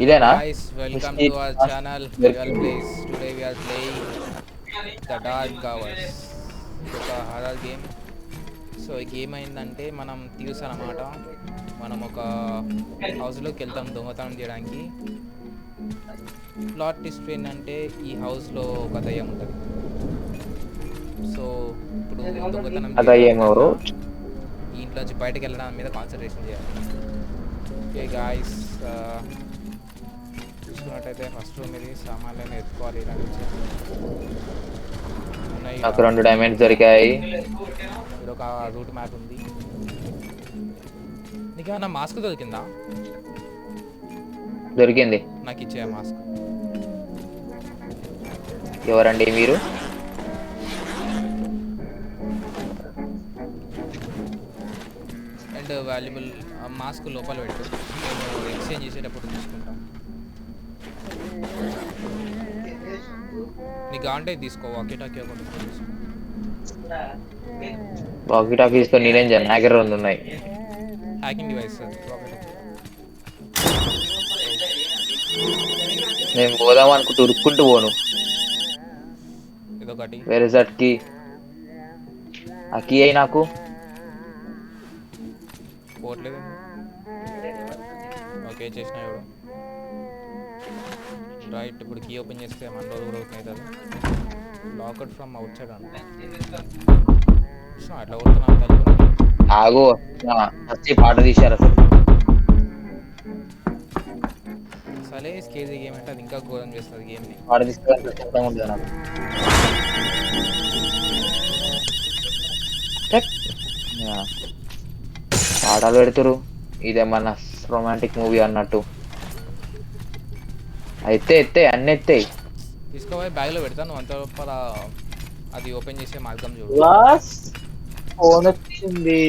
ఇదేనా our Mask channel Welcome. Real Plays. Today we are playing The Dark Hours. ఇది ఒక horror game so ఈ game అయిందంటే మనం తెలుసు అనమాట మనం ఒక హౌస్లోకి వెళ్తాం దొంగతనం చేయడానికి ప్లాట్ ట్విస్ట్ ఏంటంటే ఈ హౌస్లో ఒక దయ్యం ఉంటుంది సో ఇప్పుడు దొంగతనం ఆ దయ్యం చేయడం ఎవరు? కన్నా ఈ ఇంట్లో నుంచి బయటకు వెళ్ళడం మీద కాన్సన్ట్రేషన్ చేయాలి ఓకే గాయస్ చూసుకున్నట్టయితే ఫస్ట్ రూమ్ ఇది. సామాన్లను ఎత్తుకోవాలి ఇలా నుంచి నాకు రెండు డైమండ్స్ దొరికాయి. ఇక్కడ ఒక రూట్ మ్యాప్ ఉంది. నీకేమన్నా మాస్క్ దొరికిందా? దొరికింది. నాకు ఇచ్చే మాస్క్ ఎవరండి మీరు? అండ్ వాల్యుబుల్ మాస్క్ లోపల పెట్టు. నేను ఎక్స్చేంజ్ చేసేటప్పుడు తీసుకుంటాం ఇది తీసుకో వాకీ టాకీ ఒకటి తీసుకో వాకి టాకీ తీసుకొని నేనేం చేయను దగ్గర రెండు ఉన్నాయి హ్యాకింగ్ డివైస్. నేను పోదాం అనుకుంటూ ఉరుక్కుంటూ పోను. ఇదొకటి. వేరే దట్ కీ ఆ కీ అయి నాకు? పోవట్లేదు ఓకే చేసిన ఇప్పుడు రైట్ ఇప్పుడు కీ ఓపెన్ చేస్తే మన రోజు కూడా ఓపెన్ అవుతుంది. లాకౌట్ ఫ్రమ్ అవుట్ సైడ్ అంట. అట్లా కొడుతున్నాను తలుపుని ఆగు వచ్చి పాట తీశారు అసలు అసలే స్కేజీ గేమ్ అంటే అది ఇంకా ఘోరం చేస్తుంది గేమ్ని పాట ఉంటుంది నాకు. పాటలు పెడుతురు ఇదేమన్నా రొమాంటిక్ మూవీ అన్నట్టు. అయితే ఎత్తే అన్ని ఎత్తాయి. తీసుకోపోయి బ్యాగ్లో పెడతాను అంత లోపల అది ఓపెన్ చేసే మార్గం చూడు. ఫోన్ వచ్చింది.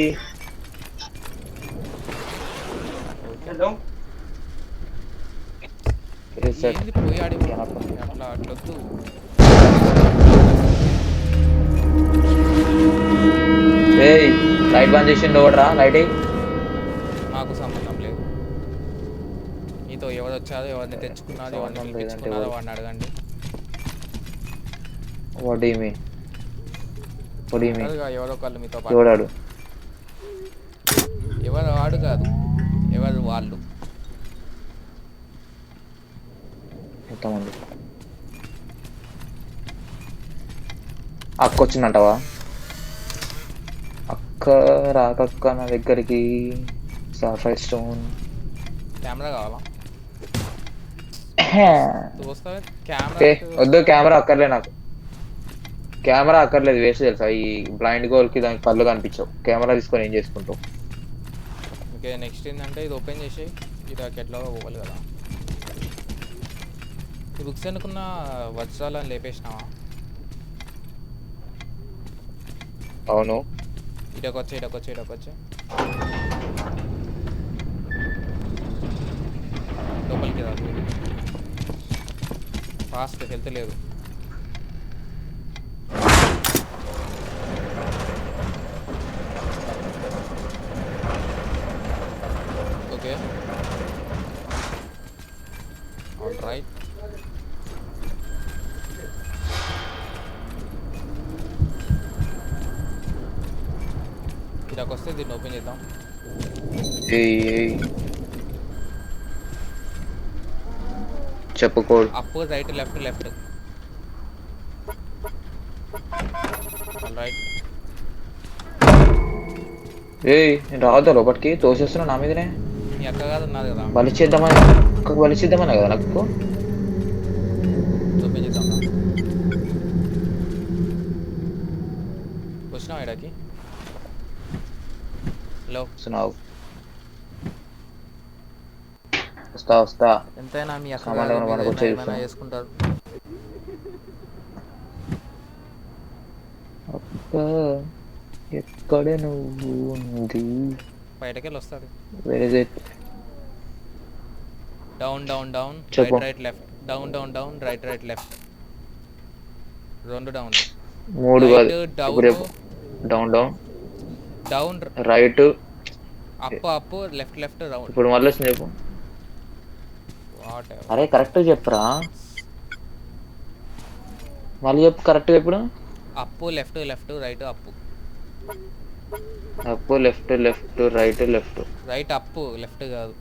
Reset. ఏంది పోయి ఆడి అట్లా అట్లొద్దు ఏయ్ లైట్ బంద్ చేసిండు ఒకట్రా లైట్ ఎయ్. వచ్చారో ఎవరిని తెచ్చుకున్నారో ఎవరిని ఎవరు? వాడిని అడగండి? ఉంటారుగా ఎవరో ఒకళ్ళు మీతో పాటు. చూడాడు ఎవరు వాడు కాదు ఎవరు వాళ్ళు. ఎంతమంది అక్క వచ్చిందంటావా అక్క రాకక్క నా దగ్గరికి సాఫైర్ స్టోన్. కెమెరా కావాలా? వద్దు కెమెరా అక్కర్లే నాకు. కెమెరా అక్కర్లేదు వేస్ట్ తెలుసా? ఈ బ్లైండ్ గోల్కి దానికి కళ్ళు కనిపించవు. కెమెరా తీసుకొని ఏం చేసుకుంటావు? ఓకే నెక్స్ట్ ఏంటంటే ఇది ఓపెన్ చేసి ఇది ఎట్లా పోవాలి కదా. ఈ బుక్స్ అనుకున్న వజ్రాలను లేపేసినావా? అవును. ఇటకొచ్చే ఇటకొచ్చే ఇటకొచ్చే లోపలికి రాదు ఫాస్ట్ హెల్త్ లేదు. ఓకే. All right. ఇలాకొస్తే వస్తే దీన్ని ఓపెన్ చేద్దాం. ఏయ్, ఏయ్. చెప్పు code up right left left right ఏయ్ నేను రావద్దా లోపలికి తోసేస్తున్నా నా మీదనే మీ అక్క కాదు ఉన్నది కదా బలి చేద్దామని అక్కకు బలి చేద్దామని కదా నాకు ఓపెన్ చేద్దాం వచ్చినావు ఇడాకి హలో వస్తున్నావు వస్తా వస్తా. ఎంతైనా మీ అక్క ఏమైనా. చేసుకుంటారు అక్క ఎక్కడ నువ్వు ఉంది? బయటకి వెళ్ళి వస్తుంది where is it down down down. Right right left down down down right right లెఫ్ట్ రెండు డౌన్ మూడు కాదు. Down down down right up up left left round ఇప్పుడు మళ్ళీ చెప్పు. అరే కరెక్ట్ చెప్పురా. మళ్ళీ చెప్పు కరెక్ట్ ఎప్పుడు అప్పు left left right up. Up left left right left right up left కాదు.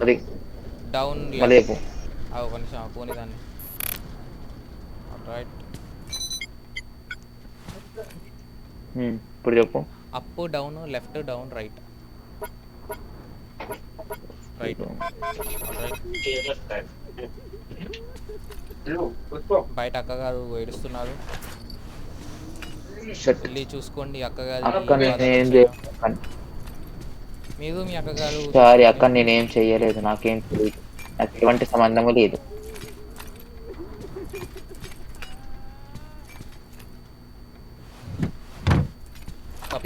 అది. డౌన్ మళ్ళీ చెప్పు. ఒక నిమిషం ఆ పోనీ దాన్ని. రైట్ ఇప్పుడు చెప్పు. Up down left down right right right బయట అక్కగారు ఏడుస్తున్నారు. వెళ్ళి చూసుకోండి అక్కగారు మీరు మీ అక్కగారు సారీ అక్క నేనేం చెయ్యలేదు నాకేం తెలియదు నాకు ఎటువంటి సంబంధము లేదు.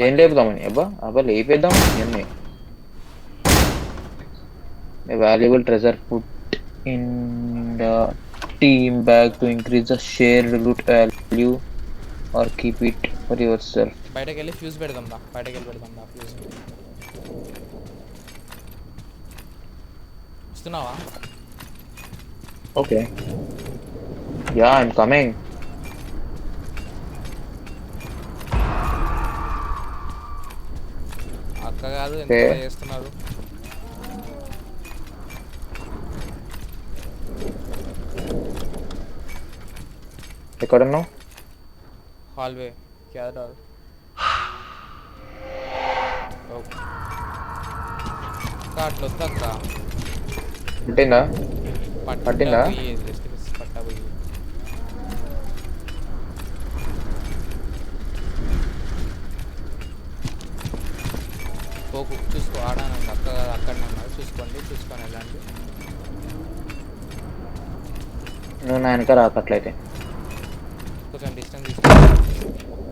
ఏం లేపుదామని? అబ్బా అబ్బా లేపేద్దాం. ఎన్ని treasure put in the team bag to increase the share loot value or keep it for yourself బయటకు వెళ్ళి ఫ్యూజ్ పెడదాం దా బయటకు వెళ్ళి పెడదాం దా ఫ్యూజ్ వస్తున్నావా? ఓకే యా ఐమ్ కమింగ్ అక్కగారు ఎంత Okay. చేస్తున్నారు? ఎక్కడున్నావు హాల్వే క్యా डाल ఓకే అట్లా వద్దు అక్క పుట్టిందా పట్ట పట్టిందా? పోకు చూసుకో ఆడానండి అక్క అక్కడ ఉన్నారు చూసుకోండి చూసుకొని వెళ్ళండి నువ్వు నా వెనక రాకట్లయితే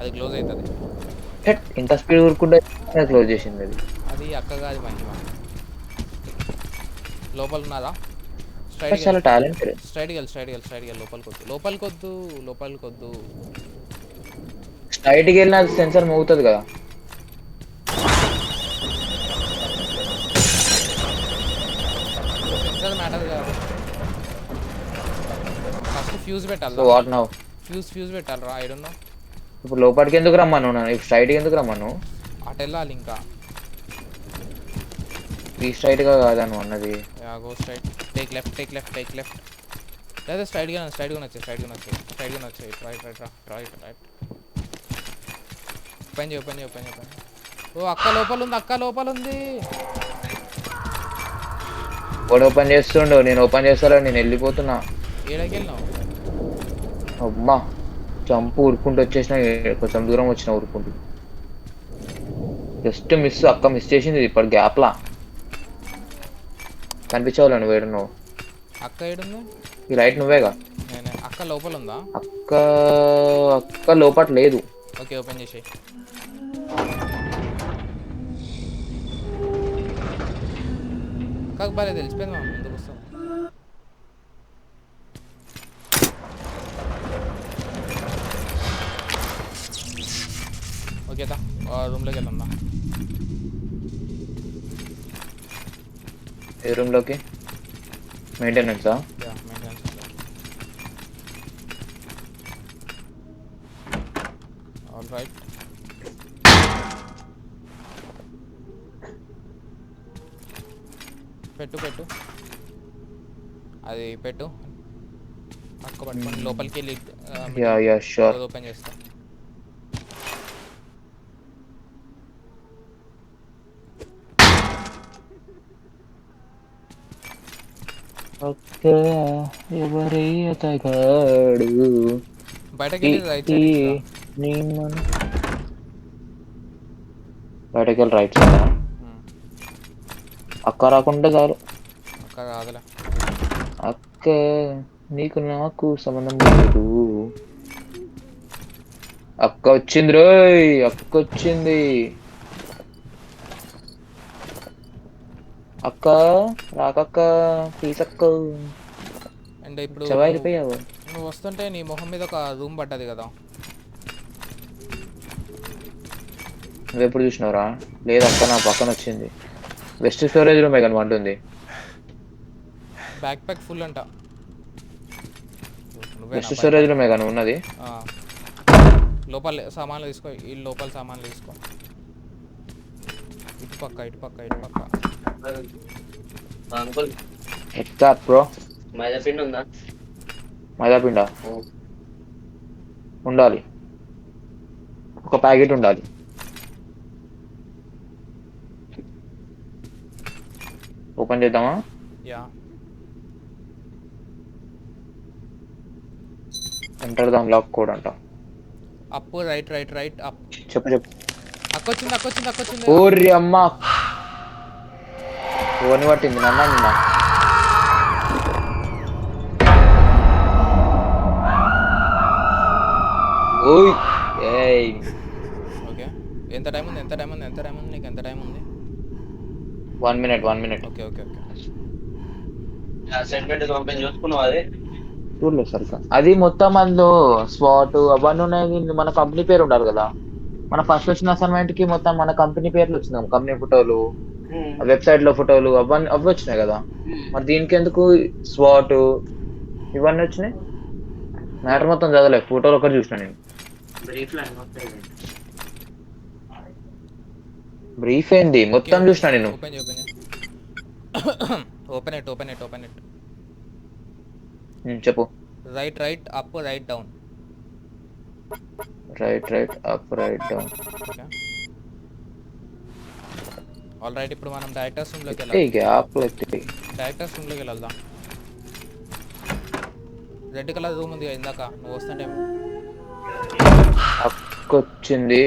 అది క్లోజ్ అవుతుంది ఇంత స్పీడ్ ఊరుకుంటే క్లోజ్ చేసింది అది? అది అక్కగారి మహిమ లోపల ఉన్నదా చాలా స్ట్రైట్ టాలెంటెడ్ స్ట్రైట్ గెల్ స్ట్రైట్ గెల్ స్ట్రైట్ గెల్ లోపలికి వద్దు. లోపలికి వద్దు లోపలికి వద్దు. స్ట్రైట్కి వెళ్ళిన సెన్సర్ మోగుతుంది కదా. సెన్సర్ మ్యాటర్ కాదు. ఫస్ట్ ఫ్యూజ్ సో పెట్టాలి వాట్ నౌ ఫ్యూజ్ ఫ్యూజ్ పెట్టాలి రా ఐ డోంట్ నో ఇప్పుడు లోపలికి ఎందుకు రమ్మను? ఇప్పుడు స్ట్రైట్కి ఎందుకు రమ్మను? అటు వెళ్ళాలి ఇంకా. ఈ స్ట్రైట్గా కాదను అన్నది? Go straight take left take left take left లేదా స్ట్రైట్గా స్ట్రైట్గా వచ్చాయి స్ట్రైట్గా వచ్చాయి. స్ట్రైట్గా వచ్చాయి. Right right right right open చేయి ఓపెన్ చేయి ఓపెన్ చేయి. ఓ అక్క లోపల ఉంది అక్క లోపల ఉంది. వాడు ఓపెన్ చేస్తుండు. నేను ఓపెన్ చేస్తాలో నేను వెళ్ళిపోతున్నా. ఏడకి వెళ్ళినావు అమ్మా చంపు ఊరుకుంటూ వచ్చేసిన కొంచెం దూరం వచ్చిన ఊరుకుంటూ. జస్ట్ మిస్ అక్క మిస్ చేసింది ఇప్పుడు గ్యాప్లా కనిపించావులే నువ్వు ఏడు నువ్వు? అక్క ఏడుంది? ఈ లైట్ నువ్వేగా? అక్క లోపల ఉందా? అక్క అక్క లోపట లేదు. ఓకే ఓపెన్ అక్కకు బాగా తెలిసిపోయింది ఓకే రూమ్లోకి వెళ్దాం ఏ రూమ్లోకి మెయింటెనెన్సా మెయింటెనెన్స్ ఆల్ రైట్ పెట్టు పెట్టు. అది పెట్టు. అక్క పట్టుకొని లోపలికి వెళ్ళి యా యా షూర్ ఓపెన్ చేస్తా. బయటకి వెళ్ళి రైట్ సైడ్ అక్క రాకుంటే చాలు. అక్క కాదులే అక్క నీకు నాకు సంబంధం లేదు. అక్క వచ్చింది రోయ్ అక్క వచ్చింది. అక్క రాకక్క ప్లీజ్ అక్క అండ్ ఇప్పుడు చవాయిపోయావు నువ్వు వస్తుంటే నీ మొహం మీద ఒక రూమ్ పడ్డది కదా. నువ్వు ఎప్పుడు చూసినావురా? లేదు అక్క నా పక్కన వచ్చింది. వెస్ట్ స్టోరేజ్ రూమే కనబడుతుంది బ్యాక్ ప్యాక్ ఫుల్ అంట. నువ్వే బెస్ట్ స్టోరేజ్ రూమే కానీ ఉన్నది? లోపల సామాన్లు తీసుకో ఈ లోపల సామాన్లు తీసుకో. ఇటు పక్క ఇటు పక్క ఇటు పక్క. అంకుల్ ఎత్తా బ్రో. మైదా పిండి ఉందా? మైదాపిండ? ఉండాలి. ఒక ప్యాకెట్ ఉండాలి. ఓపెన్ చేద్దామా? యా. ఎంటర్ దాం లాక్ కోడ్ అంట. Up right right right up. చెప్పు చెప్పు. అక్కొచ్చింది అక్కొచ్చింది అక్కొచ్చింది. ఓరి అమ్మ. ఓని పట్టింది నన్న నిన్న. ఓయ్ ఏయ్. ఓకే. ఎంత టైం ఉంది ఎంత టైం ఉంది ఎంత టైం ఉంది నీకు? ఎంత టైం ఉంది? One minute one minute. Okay okay okay. Sentiment చూసుకున్నావు అదే? చూడలేదు సరిగ్గా. అది మొత్తం అందులో స్పాట్ అవన్నీ ఉన్నాయి మన కంపెనీ పేరు ఉండాలి కదా. మన ఫస్ట్ వచ్చిన అసైన్మెంట్కి మొత్తం మన కంపెనీ పేర్లు వచ్చినాయి. కంపెనీ ఫోటోలు వెబ్సైట్లో ఫోటోలు అవన్నీ అవి వచ్చినాయి కదా. మరి దీనికి ఎందుకు స్వాట్ ఇవన్నీ వచ్చినాయి? మ్యాటర్ మొత్తం చదవలే. ఫోటోలు ఒకటి చూసిన నేను. బ్రీఫ్ ఏంది? మొత్తం చూసిన నేను. ఓపెన్ చేయి open open it open it open it చెప్పు. Right right up right down right right up right down all right ఇప్పుడు మనం డైరెక్టర్స్ రూమ్లోకి ఎత్తే వెళ్ళాలి. గ్యాప్ ఎత్తే డైరెక్టర్స్ రూమ్లోకి వెళ్దాం. రెడ్ కలర్ రూమ్ ఉంది కదా ఇందాక నువ్వు వస్తుంటే. వచ్చింది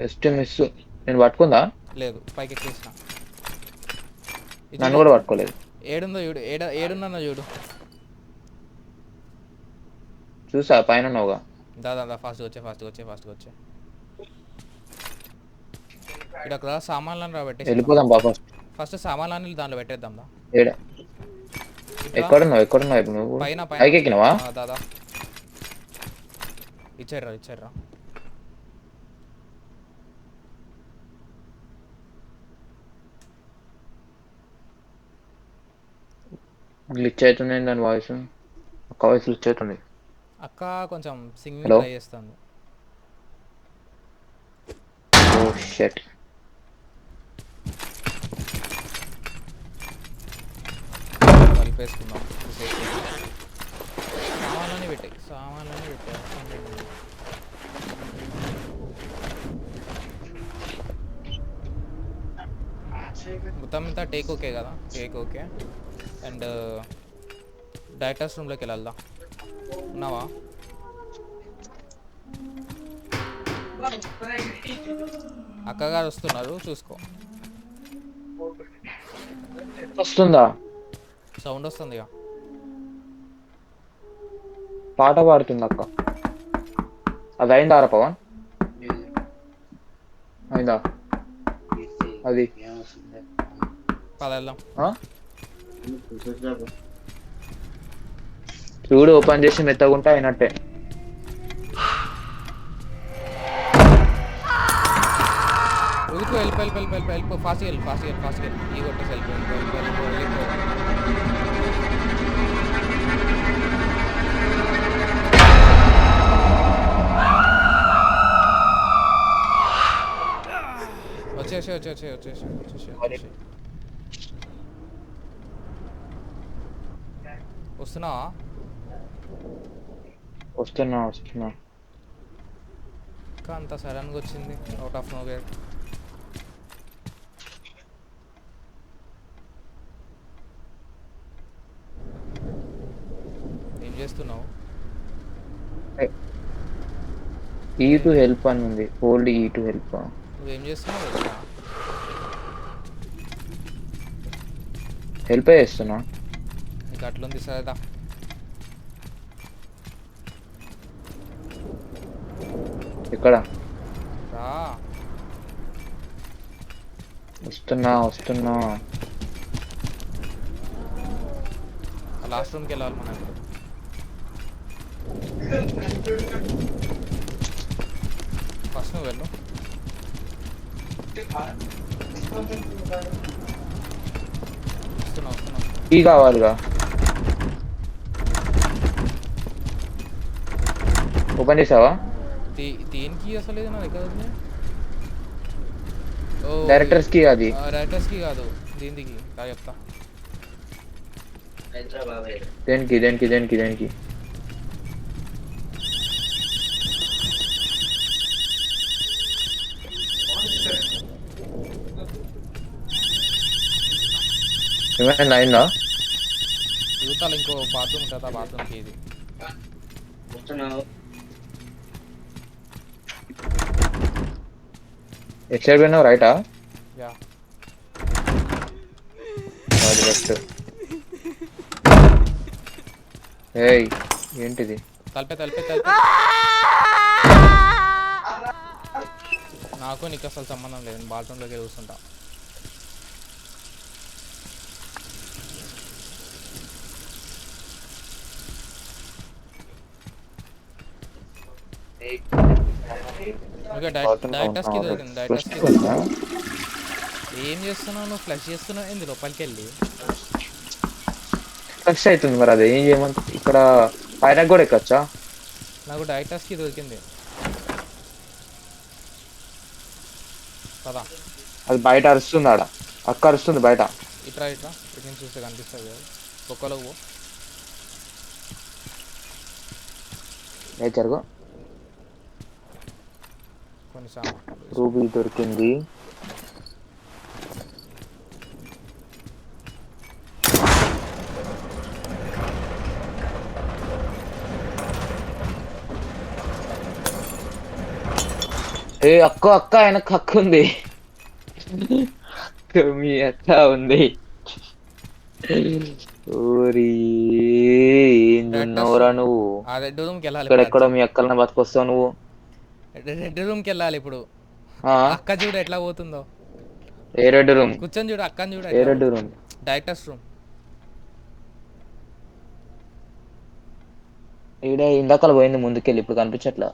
జస్ట్ మిస్ నేను పట్టుకుందా? లేదు పైకి ఎక్కేసిన. నన్ను కూడా పట్టుకోలేదు. ఏడుందో చూడు. ఏడ ఏడున్నా చూడు. చూసా పైన ఉన్నావుగా దాదా దా ఫాస్ట్గా వచ్చే ఫాస్ట్గా వచ్చే ఫాస్ట్గా వచ్చే. ఇక్కడ అక్కడ సామాన్లను రా పెట్టేసి. వెళ్ళిపోదాం బాబా ఫస్ట్. సామాన్లన్నీ దాంట్లో పెట్టేద్దాం దా ఏడ? ఎక్కడున్నావు ఎక్కడున్నావు? నువ్వు? పైన ఎక్కినావా ఆ, దాదా ఇచ్చారా ఇచ్చారా గ్లిచ్ అవుతుంది దాని వాయిస్ ఒక్క వాయిస్ గ్లిచ్ అవుతుంది అక్క కొంచెం సింగింగ్? ట్రై చేస్తాను ఓ షెట్ కలిపేసుకుందాం. సామాన్లన్నీ పెట్టాయి సామాన్లన్నీ పెట్టాయి మొత్తం అంతా టేక్ ఓకే కదా? టేక్ ఓకే అండ్ డైరెక్టర్స్ రూమ్లోకి వెళ్దాం ఉన్నావా? అక్కగారు వస్తున్నారు చూసుకో. వస్తుందా? సౌండ్ వస్తుంది ఇక. పాట పాడుతుంది అక్క. అది అయిందా రా పవన్? అయిందా? అది. పద వెళ్దాం? చూడు ఓపెన్ చేసి మెత్తగుంటే అయినట్టే. ఉదుకు వెళ్ళిపో వెళ్ళిపో వెళ్ళిపో వెళ్ళిపో ఫాస్ట్గా వెళ్ళి ఫాస్ట్గా వెళ్ళి ఫాస్ట్గా వెళ్ళి. ఈ కొట్టేసి వెళ్ళిపో వెళ్ళిపో వెళ్ళిపో వెళ్ళిపో వచ్చేసి వచ్చేసి వచ్చేసి వచ్చేసి వస్తున్నావా వస్తున్నా వస్తున్నా. ఇంకా అంత సడన్గా వచ్చింది. అవుట్ ఆఫ్ నో వేర్ ఏం చేస్తున్నావు? ఈ టు హెల్ప్ అని ఉంది. హోల్డ్ ఈ టు హెల్ప్ నువ్వేం చేస్తున్నావు? హెల్ప్ చేస్తున్నా? అట్లుంది సరేదా ఇక్కడ రా. వస్తున్నా వస్తున్నా. లాస్ట్ రూమ్కి వెళ్ళాలి మనం ఫస్ట్ నువ్వు వెళ్ళు. వస్తున్నా వస్తున్నా. కీ కావాలిగా. ఓపెన్ చేసావా దీ- దేనికి అసలు ఇది నా దగ్గర డైరెక్టర్స్కి అది. డైరెక్టర్స్కి కాదు. దీనికి కా చెప్తా. దేనికి దేనికి దేనికి దేనికి? ఏమైనా అయిందా? యువతలు ఇంకో బాత్రూమ్ కదా బాత్రూమ్కి ఇది. ఎట్ సైడ్ పోయినావు రైటా అది ఏయ్ ఏంటిది? తలిపే తలిపే తలిపే. నాకు నీకు అసలు సంబంధం లేదు. నేను బాత్రూంలోకి చూస్తుంటా డైరెక్టర్స్కి ఏం చేస్తున్నావు? నువ్వు ఫ్లష్ చేస్తున్నావు? ఏంది లోపలికి వెళ్ళి? ఫ్రెష్ అవుతుంది మరి అది. ఏం చేయమంట ఇక్కడ పైన కూడా ఎక్కచ్చా? నాకు డైరెక్టర్స్కి దొరికింది. కదా అది బయట అరుస్తుంది ఆడ. అక్క అరుస్తుంది బయట. ఇట్రా ఇట్రా. ఇటు నుంచి చూస్తే కనిపిస్తుంది పో. ఏ జరుగు. కొన్ని సామాన్లు రూబీ దొరికింది. ఏ అక్క అక్క ఆయనకు హక్కు ఉంది. మీ అక్క ఉంది. ఏం నువ్వు? ఇక్కడెక్కడో మీ అక్కలని బతికొస్తావు నువ్వు. రెడ్ రూమ్కి వెళ్ళాలి ఇప్పుడు. ఆ? అక్క చూడు ఎట్లా పోతుందో. ఏ రెడ్ రూమ్? కూర్చొని చూడు అక్కని చూడు ఏ రెడ్ రూమ్? Directors room. ఈడ ఇందాకలు పోయింది ముందుకెళ్ళి ఇప్పుడు కనిపించట్లా.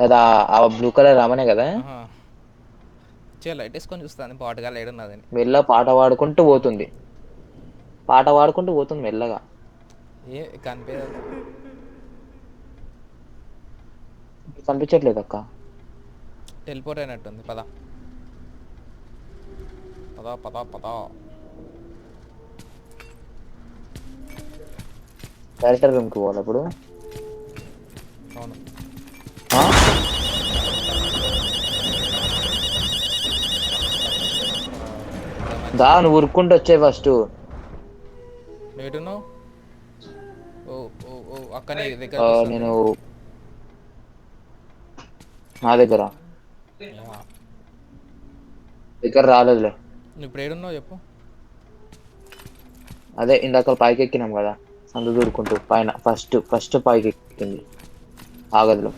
కదా ఆ బ్లూ కలర్ రామనే కదా? చే లైట్ వేసుకొని చూస్తాను పాటగా లేడున్నదని మెల్ల పాట పాడుకుంటూ పోతుంది. పాట పాడుకుంటూ పోతుంది మెల్లగా. ఏ కనిపించదు కనిపించట్లేదు అక్క. టెలిపోర్ట్ అయినట్టుంది పద. పద పద పద. డైరెక్టర్ రూమ్కి పోవాలి అప్పుడు అవును. ఆ? దా నువ్వు ఉరుక్కుంటూ వచ్చాయి ఫస్ట్. ఓ ఓ ఓ అక్కనే దగ్గర నేను నా దగ్గర. దగ్గర రాలేదులే. ఇప్పుడు ఏడున్నావు చెప్పు. అదే ఇందాక పైకి ఎక్కినాం కదా అందు దూరుకుంటూ పైన ఫస్ట్ ఫస్ట్ పైకి ఎక్కింది ఆగదులో.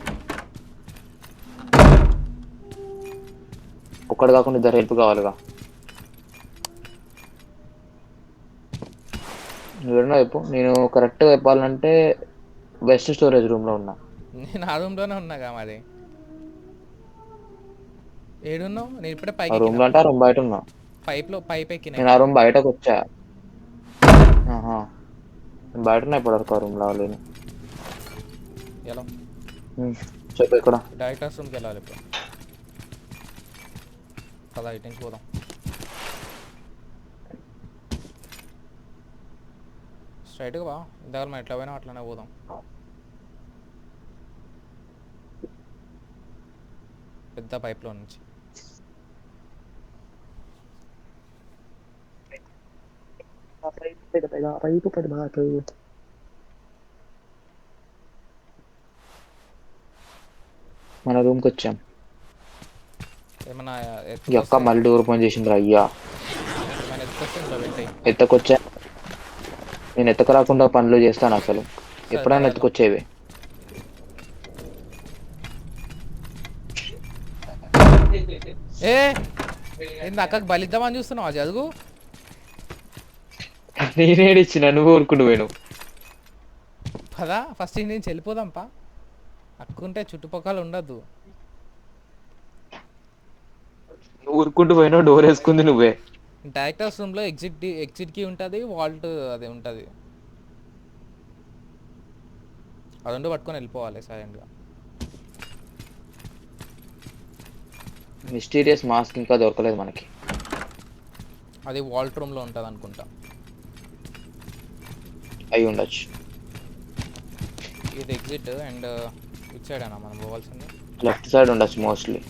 ఒక్కడు కాకుండా ఇద్దరు హెల్ప్ కావాలిగా. నువ్వేనా చెప్పు నేను కరెక్ట్ చెప్పాలంటే బెస్ట్ స్టోరేజ్ రూమ్లో ఉన్నా. నేను ఆ రూమ్లోనే ఉన్నాగా మరి. ఏడున్నావు? నేను ఇప్పుడే పైకి రూమ్లో అంటే రూమ్ బయట ఉన్నా. పైప్లో పైప్ ఎక్కినా నేను ఆ రూమ్ బయటకు వచ్చా. ఆహా. బయట ఉన్నా ఇప్పటివరకు ఆ రూమ్లో లేను ఎలా? చెప్పు ఇక్కడ. డైరెక్టర్స్ రూమ్కి వెళ్ళాలి ఇప్పుడు. పదా ఇటు నుంచి పోదాం. స్ట్రైట్గా బా ఇందాక మనం ఎట్లా పోయినా అట్లానే పోదాం. పెద్ద పైప్లో నుంచి. మన రూమ్కి వచ్చాం. ఏమన్నా ఈ అక్క మళ్ళీ డోర్ ఓపెన్ చేసింది అయ్యా. ఎత్తకొచ్చా? నేను ఎత్తక రాకుండా పనులు చేస్తాను అసలు. ఎప్పుడైనా ఎత్తుకొచ్చేవి. ఏ అక్కకి బలిద్దామని చూస్తున్నావు అది చదువు నేనేడిచ్చిన నువ్వు ఊరుకుంటూ పోయాను పదా ఫస్ట్ ఇంటి నుంచి వెళ్ళిపోదాంపా. అక్కుంటే చుట్టుపక్కల ఉండద్దు. ఊరుకుంటూ పోయినావు డోర్ వేసుకుంది నువ్వే. డైరెక్టర్స్ రూమ్లో ఎగ్జిట్ ఎగ్జిట్కి ఉంటుంది వాల్ట్ అది ఉంటుంది. అది రెండు పట్టుకొని వెళ్ళిపోవాలి సైలెంట్గా. మిస్టీరియస్ మాస్క్ ఇంకా దొరకలేదు మనకి. అది వాల్ట్ రూమ్లో ఉంటుంది అనుకుంటా అయి ఉండొచ్చు. ఇది ఎగ్జిట్ అండ్ ఇట్ సైడ్ అన్న మనం పోవాల్సింది. లెఫ్ట్ సైడ్ ఉండొచ్చు మోస్ట్లీ.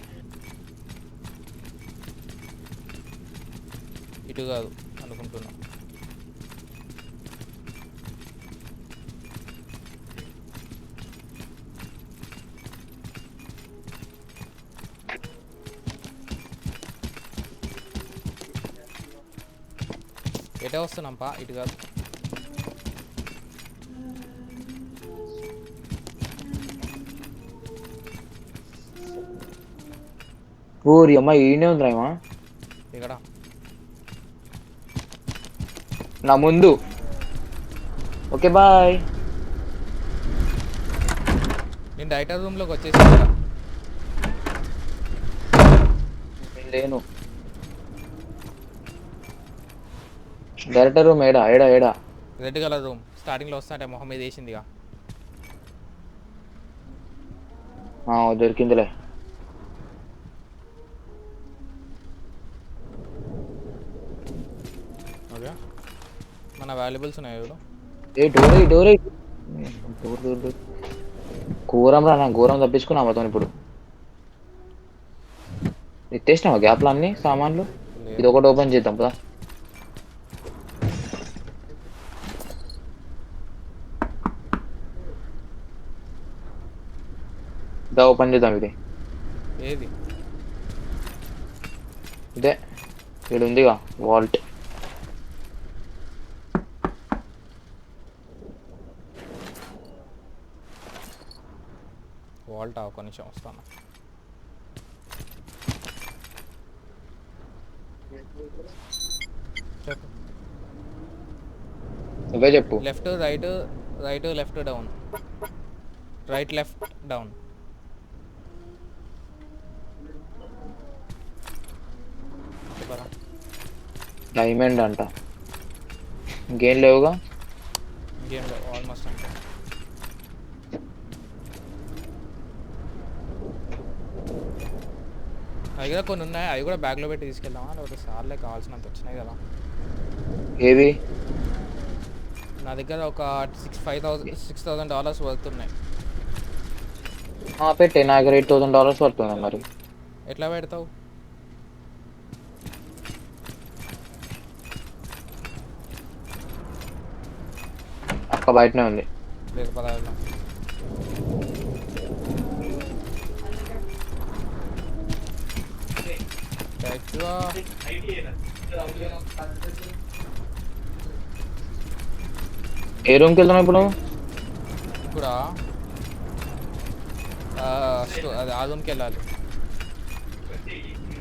ఇటు కాదు అనుకుంటున్నా. ఎటే వస్తున్నాం పా? ఇటు కాదు. ఊరి అమ్మ ఈయనే ఉంది రాయమా ఇక్కడ. నా ముందు. Okay bye. నేను డైరెక్టర్ రూమ్లోకి వచ్చేసి ఇక్కడ. లేను. డైరెక్టర్ రూమ్ ఏడా? ఏడా ఏడా? Red colour room. స్టార్టింగ్లో వస్తుంటే మొహం మీద వేసిందిగా. దొరికిందిలే ఓకే మన వాల్యుబుల్స్ ఉన్నాయి చూడు ఏ డోర్ ఏ డోర్. Door door door. ఘోరం రా నా ఘోరం తప్పించుకున్నా అమ్మతో ఇప్పుడు. ఎత్తేసినావా గ్యాప్లు అన్ని సామాన్లు. ఇది ఒకటి ఓపెన్ చేద్దాం పదా. ఇదా ఓపెన్ చేద్దాం ఇది. ఏది? ఇదే. ఇక్కడ ఉందిగా వాల్ట్. ఒక నిమిషం వస్తాను. చెప్పు. నువ్వే చెప్పు. Left right right left down. Right left down. Diamond అంట. ఇంకేం లేవుగా? ఇంకేం ఆల్మోస్ట్ అంటే అవి కూడా కొన్ని ఉన్నాయి. అవి కూడా బ్యాగ్లో పెట్టి తీసుకెళ్దామా? లేకపోతే సార్లే కావాల్సినంత వచ్చినాయి కదా. ఏవి నా దగ్గర ఒక six five thousand six thousand dollars worth ఉన్నాయి. పెట్టే. నా దగ్గర ఎయిట్ థౌసండ్ డాలర్స్ పడుతుంది మరి. ఎట్లా పెడతావు? అక్క బయటనే ఉంది. లేదు పదహారు డైరెక్ట్గా ఏ రూమ్కి వెళ్తున్నావు ఇప్పుడు? ఇప్పుడు? అది ఆ రూమ్కి వెళ్ళాలి.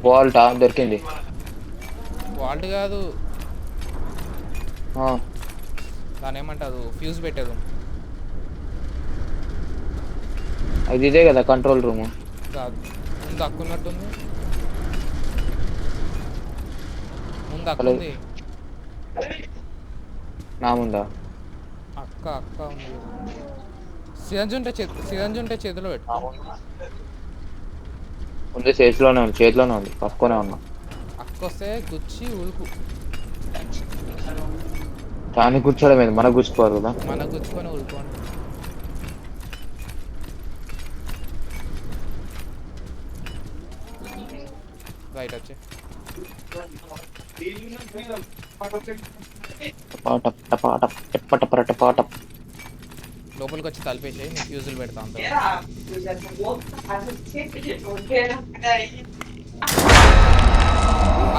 వాల్టా దొరికింది. వాల్ట్ కాదు. దాని ఏమంటారు? ఫ్యూజ్ పెట్టే రూమ్ అది ఇదే కదా కంట్రోల్ రూమ్ కాదు. ముందు అక్క ముందు అక్క. ఉంది నా ముందా? అక్క అక్క ఉంది. సిరంజి ఉంటే చేతి సిరంజి ఉంటే చేతిలో పెట్టు ఉంది చేతిలోనే ఉంది చేతిలోనే ఉంది. పక్కనే ఉన్నా. అక్క వస్తే గుచ్చి ఉడుకు దాన్ని కూర్చోవడం ఏంది? మనకు కూర్చుకోవాలి కదా? మన గుచ్చుకొని ఉడుకోండి రైట్ వచ్చి. లోపలికి వచ్చి తలిపేసి ఫ్యూజులు పెడతా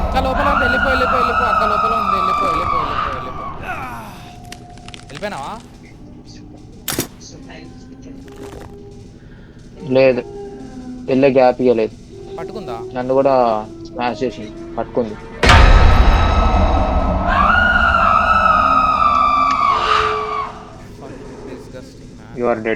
అక్క లోపల ఉంది వెళ్ళిపో వెళ్ళిపో వెళ్ళిపో. అక్క లోపల ఉంది వెళ్ళిపో వెళ్ళిపో వెళ్ళిపో వెళ్ళిపో. వెళ్ళిపోయినావా? లేదు. వెళ్ళే గ్యాప్ ఇవ్వలేదు పట్టుకుందా? నన్ను కూడా స్మాష్ చేసింది. పట్టుకుంది. Disgusting, man. You are dead